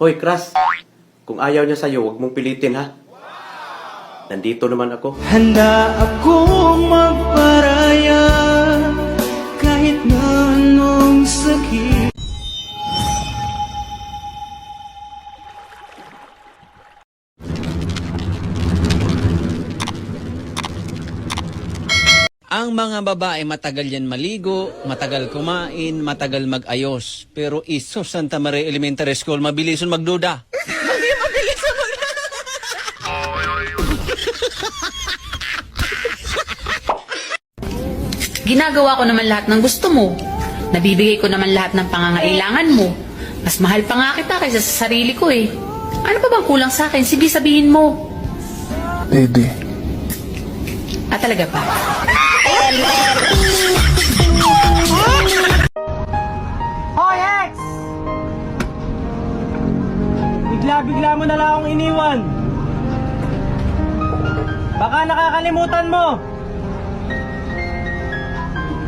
Hoy, Kras. Kung ayaw niya sa'yo, huwag mong pilitin, ha? Nandito naman ako. Handa akong magparaya Ang mga babae matagal yan maligo, matagal kumain, matagal mag-ayos. Pero iso Santa Maria Elementary School, mabilison magduda. Ginagawa ko naman lahat ng gusto mo. Nabibigay ko naman lahat ng pangangailangan mo. Mas mahal pa nga kita kaysa sa sarili ko eh. Ano pa bang kulang sa akin? Sige, sabihin mo. Baby, Ah, talaga ba? Bigla-bigla mo na lang akong iniwan. Baka nakakalimutan mo.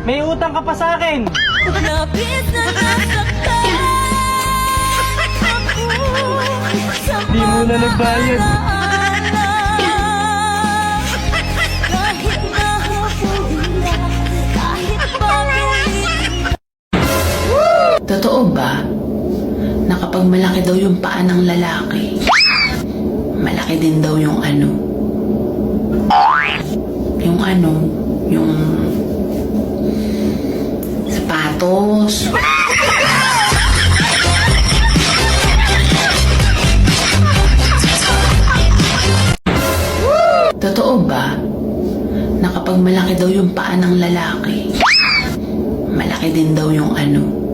May utang ka pa sa akin. Lapit na nasaktan Ako Di mo na nagbayad. Kahit nahapula Kahit pag-ulit Totoo ba na kapag malaki daw yung paa ng lalaki, malaki din daw yung ano? Yung ano? Yung sapatos? Totoo ba na kapag malaki daw yung paa ng lalaki, malaki din daw yung ano?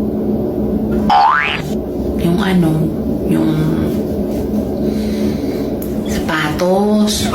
Yung ano, yung sapatos.